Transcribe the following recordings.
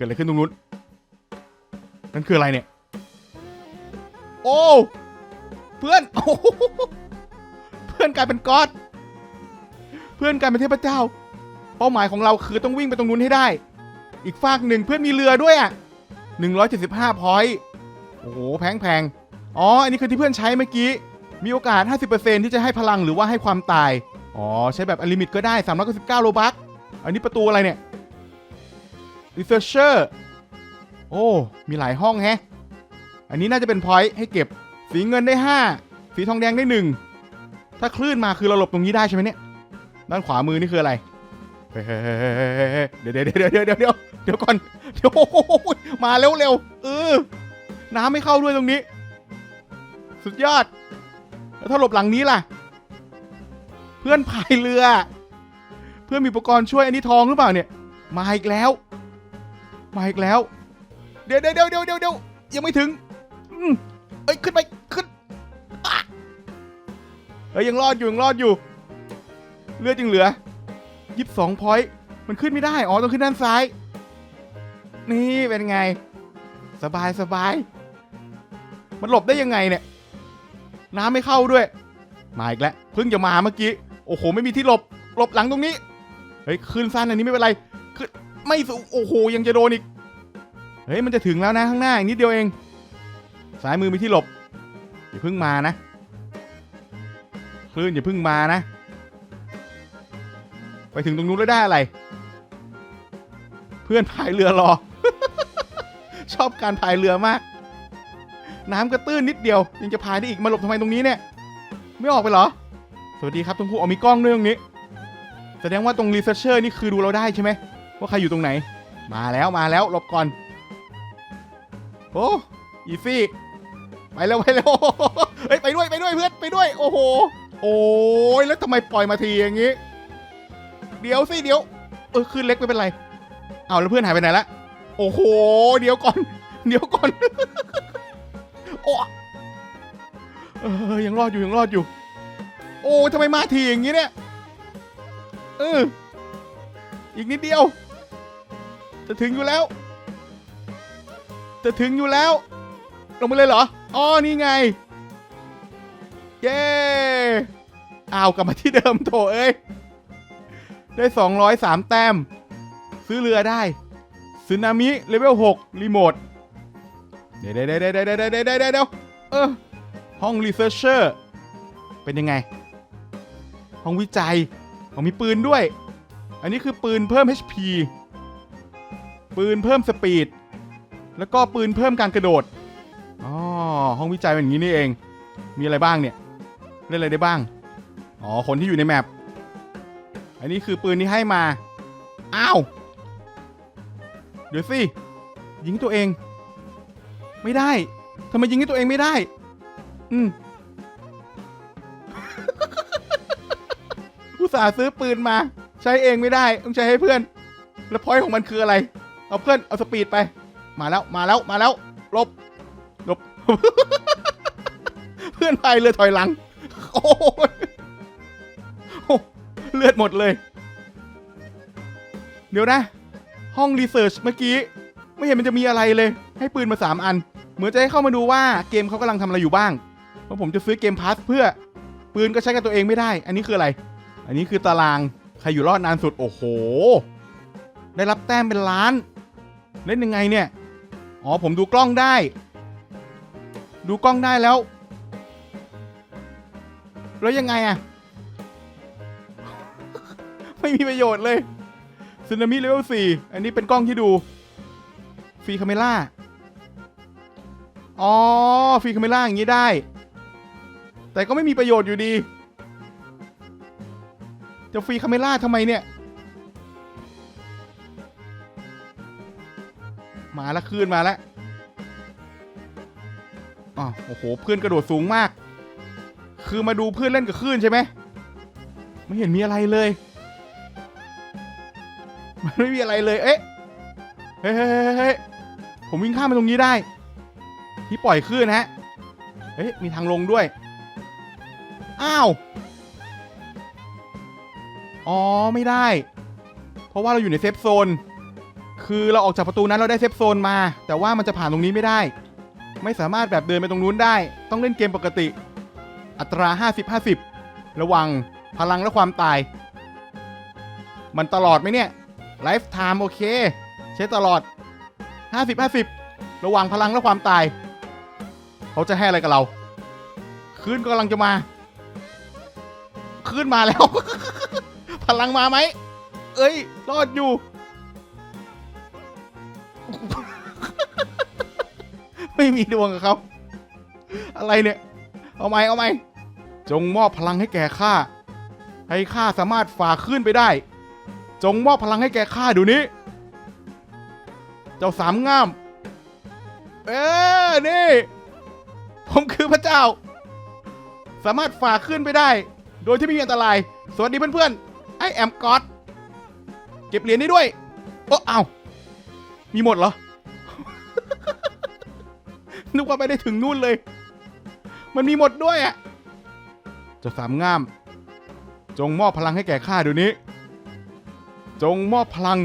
กิดอะไรขึ้นตรงนู้น นั่นคืออะไรเนี่ย โอ้ เพื่อนโอ้เพื่อนกลายเป็นก๊อตเพื่อนกลายเป็นเทพเจ้า เป้าหมายของเราคือต้องวิ่งไปตรงนู้นให้ได้ อีกฝากหนึ่งเพื่อนมีเรือด้วยอะ175พอยต์โอ้โห แพงแพงๆอ๋อ อันนี้คือที่เพื่อนใช้เมื่อกี้ มีโอกาส 50%ที่จะให้พลังหรือว่าให้ความตาย อ๋อ ใช้แบบอลิมิตก็ได้ 399 โลบัค อันนี้ประตูอะไรเนี่ย Researcher โอ้ มีหลายห้องแฮะ อันนี้น่าจะเป็นพอยต์ให้เก็บ สีเงินได้ 5 สีทองแดงได้ 1 ถ้าคลื่นมาคือเราหลบตรงนี้ได้ใช่ไหมเนี่ย ด้านขวามือนี่คืออะไร เดี๋ยวเดี๋ยวเดี๋ยวเดี๋ยวเดี๋ยวเดี๋ยวเดี๋ยวก่อน เดี๋ยวโอ้โหมาเร็วเร็วเออ น้ำไม่เข้าด้วยตรงนี้ สุดยอด แล้วถ้าหลบหลังนี้ล่ะ เพื่อนพายเรือ เพื่อนมีอุปกรณ์ช่วยอันนี้ทองหรือเปล่าเนี่ย มาอีกแล้ว มาอีกแล้วเดี๋ยวเดี๋ยวเดี๋ยวเดี๋ยวเดี๋ยวเดี๋ยวยังไม่ถึงอืมเอ้ยขึ้นไปขึ้นอะเอ้ยยังรอดอยู่ยังรอดอยู่ เลือดยังเหลือยี่สิบสองพอยต์มันขึ้นไม่ได้อ๋อต้องขึ้นด้านซ้าย นี่เป็นไง สบายสบายมันหลบได้ยังไงเนี่ย น้ำไม่เข้าด้วย มาอีกแล้วเพิ่งจะมาเมื่อกี้โอ้โหไม่มีที่หลบหลบหลังตรงนี้เฮ้ยขึ้นสั้นอันนี้ไม่เป็นไรขึ้นไม่สูงโอ้โหยังจะโดนอีก เฮ้ยมันจะถึงแล้วนะข้างหน้าอีกนิดเดียวเองซ้ายมือมีที่หลบอย่าเพิ่งมานะคลื่นอย่าเพิ่งมานะ ไปถึงตรงนู้นแล้วได้อะไร เพื่อนพายเรือรอ ชอบการพายเรือมาก น้ำกระตื้นนิดเดียว ยังจะพายได้อีกมาหลบทำไมตรงนี้เนี่ย ไม่ออกไปเหรอ สวัสดีครับทุกผู้เอามีกล้องด้วยตรงนี้ แสดงว่าตรงรีเซชเชอร์นี่คือดูเราได้ใช่ไหมว่าใครอยู่ตรงไหน มาแล้วมาแล้วหลบก่อน โอ้อีซี่ไปแล้วไปแล้วเฮ้ยไปด้วยไปด้วยเพื่อนไปด้วย โอ้โห โอ้ยแล้วทำไมปล่อยมาทีอย่างงี้ เดี๋ยวสิเดี๋ยว เออขึ้นเล็กไม่เป็นไรเอาแล้วเพื่อนหายไปไหนละโอ้โห เดี๋ยวก่อน เดี๋ยวก่อน โอ้เออยังรอดอยู่ยังรอดอยู่ โอ้ทำไมมาทีอย่างงี้เนี่ยเอออีกนิดเดียว จะถึงอยู่แล้ว จะถึงอยู่แล้ว ลงไปเลยเหรอ อ๋อ นี่ไง เย้อ้าวกลับมาที่เดิมโถเอ้ย ได้ 203 แต้ม ซื้อเรือได้ซึนามิเลเวล6รีโมท เดี๋ยวเดี๋ยวเดี๋ยวเดี๋ยวเดี๋ยวเดี๋ยวเออ ห้องรีเซิร์ชเชอร์เป็นยังไง ห้องวิจัยของมีปืนด้วย อันนี้คือปืนเพิ่ม HP ปืนเพิ่มสปีด แล้วก็ปืนเพิ่มการกระโดดอ๋อห้องวิจัยเป็นอย่างนี้นี่เอง มีอะไรบ้างเนี่ย เล่นอะไรได้บ้าง อ๋อ คนที่อยู่ในแมป อันนี้คือปืนที่ให้มา อ้าว เดี๋ยวสิ ยิงตัวเอง ไม่ได้ ทำไมยิงให้ตัวเองไม่ได้ อืมอุตส่าซื้อปืนมา ใช้เองไม่ได้ ต้องใช้ให้เพื่อน แล้วพอยต์ของมันคืออะไร เอาเพื่อน เอาสปีดไป มาแล้วมาแล้วมาแล้วลบลบ เพื่อนพายเรือถอยหลัง โอ้ยโอ้เลือดหมดเลย เดี๋ยวนะ ห้องรีเสิร์ชเมื่อกี้ ไม่เห็นมันจะมีอะไรเลย ให้ปืนมา3อัน เหมือนจะให้เข้ามาดูว่าเกมเขากำลังทำอะไรอยู่บ้าง เพราะผมจะซื้อเกมพาสเพื่อ ปืนก็ใช้กับตัวเองไม่ได้ อันนี้คืออะไร อันนี้คือตาราง ใครอยู่รอดนานสุด โอ้โห ได้รับแต้มเป็นล้าน เล่นยังไงเนี่ย อ๋อผมดูกล้องได้ ดูกล้องได้แล้ว แล้วยังไงอะไม่มีประโยชน์เลยซึนามิเลเวล4อันนี้เป็นกล้องที่ดูฟรีคาเมล่าอ๋อฟรีคาเมล่าอย่างนี้ได้ แต่ก็ไม่มีประโยชน์อยู่ดี จะฟรีคาเมล่าทำไมเนี่ย มาแล้วคลื่นมาแล้วอ๋อโอ้โหเพื่อนกระโดดสูงมาก คือมาดูเพื่อนเล่นกับคลื่นใช่ไหมไม่เห็นมีอะไรเลย มันไม่มีอะไรเลย เอ๊ะเฮ้ยเฮ้ยเฮ้ยเฮ้ยผมวิ่งข้ามไปตรงนี้ได้ ที่ปล่อยคลื่นฮะเฮ้ยมีทางลงด้วย อ้าว อ๋อไม่ได้ เพราะว่าเราอยู่ในเซฟโซน คือเราออกจากประตูนั้นเราได้เซฟโซนมา แต่ว่ามันจะผ่านตรงนี้ไม่ได้ ไม่สามารถแบบเดินไปตรงนู้นได้ ต้องเล่นเกมปกติ อัตรา 50 50 ระวังพลังและความตาย มันตลอดไหมเนี่ยไลฟ์ไทม์โอเค ใช้ตลอด 50 50 ระวังพลังและความตาย เขาจะให้อะไรกับเราคืนกำลังจะมาคืนมาแล้ว พลังมาไหม เอ้ย รอดอยู่ ไม่มีดวงกับเขาอะไรเนี่ย เอาไหมเอาไหมจงมอบพลังให้แก่ข้า ให้ข้าสามารถฝ่าขึ้นไปได้ จงมอบพลังให้แก่ข้าเดูนี้ เจ้าสามง่าม เออนี่ ผมคือพระเจ้า สามารถฝ่าขึ้นไปได้ โดยที่ไม่มีอันตราย สวัสดีเพื่อนๆ ไอแอมกอดเก็บเหรียญนี้ด้วย โอ้เอามีหมดเหรอ นึกว่าไม่ได้ถึงนู่นเลย มันมีหมดด้วยอะเจ้าสามง่าม จงมอบพลังให้แก่ข้าเดี๋ยวนี้ จงมอบพลัง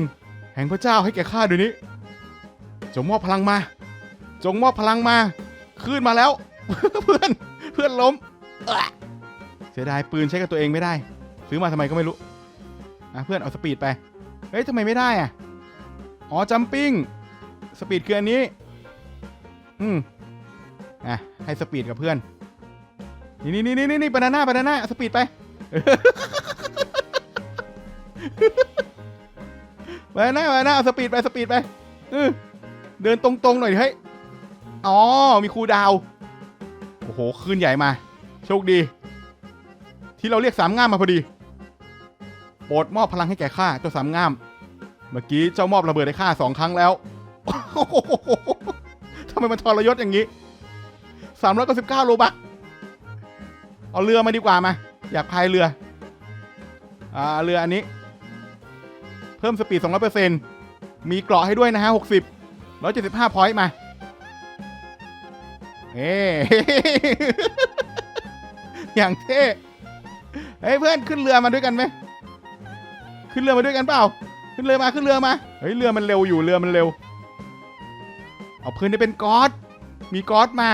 แห่งพระเจ้าให้แก่ข้าเดี๋ยวนี้ จงมอบพลังมา จงมอบพลังมาขึ้นมาแล้ว เพื่อนเพื่อนล้มเอ้อเสียดายปืนใช้กับตัวเองไม่ได้ ซื้อมาทำไมก็ไม่รู้อะเพื่อนเอาสปีดไปเฮ้ยทำไมไม่ได้อะอ๋อจัมปิ้งสปีดคืออันนี้ อืม อะให้สปีดกับเพื่อน นี่นี่นี่นี่นี่บานาน่าบานาน่าสปีดไปบานาน่าบานาน่าสปีดไปสปีดไปเดินตรงๆหน่อยดิเฮ้ยอ๋อมีครูดาวโอ้โหคืนใหญ่มา โชคดี ที่เราเรียกสามง่ามมาพอดีโปรดมอบพลังให้แก่ข้าเจ้าสามง่าม เมื่อกี้เจ้ามอบระเบิดให้ข้าสองครั้งแล้วทำไมมันทรยศอย่างนี้ สามร้อยเก้าสิบเก้าโลบักเอาเรือมาดีกว่ามา อยากพายเรือ อ่า เรืออันนี้ เพิ่มสปีดสองร้อยเปอร์เซ็นต์มีเกราะให้ด้วยนะฮะหกสิบร้อยเจ็ดสิบห้าพอยต์มาเฮ้อย่างเท่เฮ้ยเพื่อนขึ้นเรือมาด้วยกันไหม ขึ้นเรือมาด้วยกันเปล่า ขึ้นเรือมาขึ้นเรือมา เฮ้ยเรือมันเร็วอยู่เรือมันเร็ว เอาเพื่อนได้เป็นก๊อตมีก๊อตมา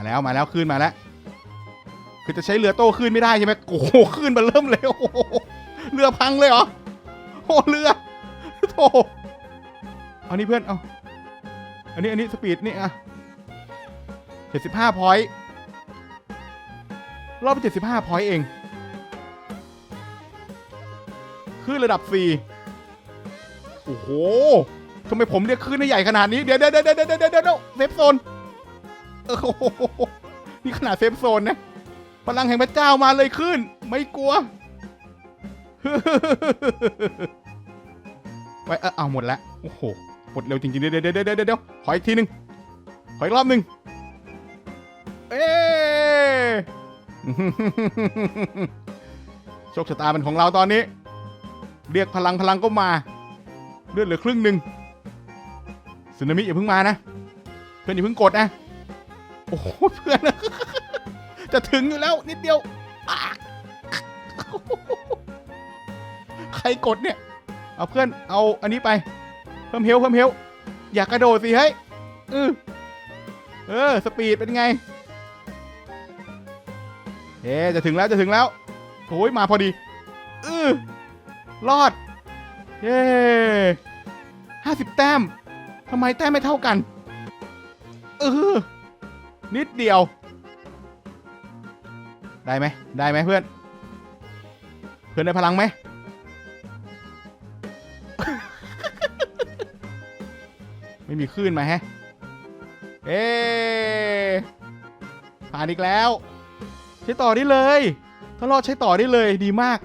มาแล้วมาแล้วขึ้นมาแล้วคือจะใช้เรือโต้ขึ้นไม่ได้ใช่ไหมโอ้โหขึ้นมันเริ่มเร็วโอ้โหเรือพังเลยเหรอโอ้เรือโธ่เอานี่เพื่อนเอาอันนี้อันนี้สปีดนี่อะเจ็ดสิบห้าพอยต์รอบเจ็ดสิบห้าพอยต์เองขึ้นระดับสี่โอ้โหทำไมผมเรียกขึ้นได้ใหญ่ขนาดนี้ เดี๋ยวเดี๋ยวเดี๋ยวเดี๋ยวเดี๋ยวเดี๋ยวเซฟโซน โอ้โหนี่ขนาดเซฟโซนนะ พลังแห่งพระเจ้ามาเลยขึ้น ไม่กลัวไปเออเอาหมดแล้วโอ้โหหมดเร็วจริงๆเดี๋ยวเดี๋ยวเดี๋ยวเดี๋ยวเดี๋ยวขออีกทีหนึ่งขออีกรอบหนึ่งเอ๊โชคชะตาเป็นของเราตอนนี้ เรียกพลังพลังก็มา เลือดเหลือครึ่งหนึ่งสึนามิอย่าเพิ่งมานะ เพื่อนอย่าเพิ่งกดนะ โอ้โหเพื่อน จะถึงอยู่แล้วนิดเดียว ใครกดเนี่ย เอาเพื่อนเอาอันนี้ไป เพิ่มเฮลเพิ่มเฮลอยากกระโดดสิเฮ้ยเออเออสปีดเป็นไง เอ๊จะถึงแล้วจะถึงแล้วโอ้ยมาพอดีเออรอด เย้ห้าสิบแต้มทำไมแต้มไม่เท่ากัน เออ นิดเดียว ได้ไหมได้ไหมเพื่อน เพื่อนได้พลังไหมไม่มีคลื่นมาแฮะ เอ๊ผ่านอีกแล้ว ใช้ต่อได้เลย ถ้ารอดใช้ต่อได้เลยดีมาก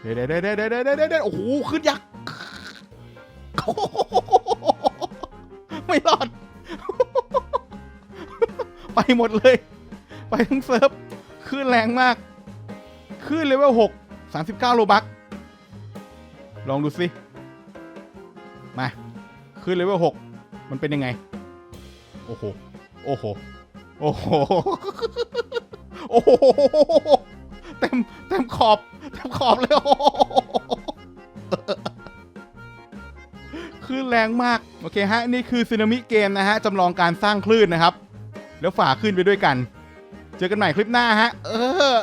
เดี๋ยวเดี๋ยวเดี๋ยวเดี๋ยวเดี๋ยวเดี๋ยวเดี๋ยวโอ้โหขึ้นยักษ์ ไปหมดเลย ไปทั้งเซิร์ฟคลื่นแรงมากคลื่นเลเวลหกสามสิบเก้าโลบักลองดูสิ มาคลื่นเลเวลหกมันเป็นยังไง โอ้โห โอ้โห โอ้โห โอ้โห เต็ม เต็มขอบ เต็มขอบเลยโอ้โหคลื่นแรงมาก โอเคฮะ นี่คือซีนามิเกมนะฮะจำลองการสร้างคลื่นนะครับ แล้วฝ่าขึ้นไปด้วยกัน เจอกันใหม่คลิปหน้าฮะ เออ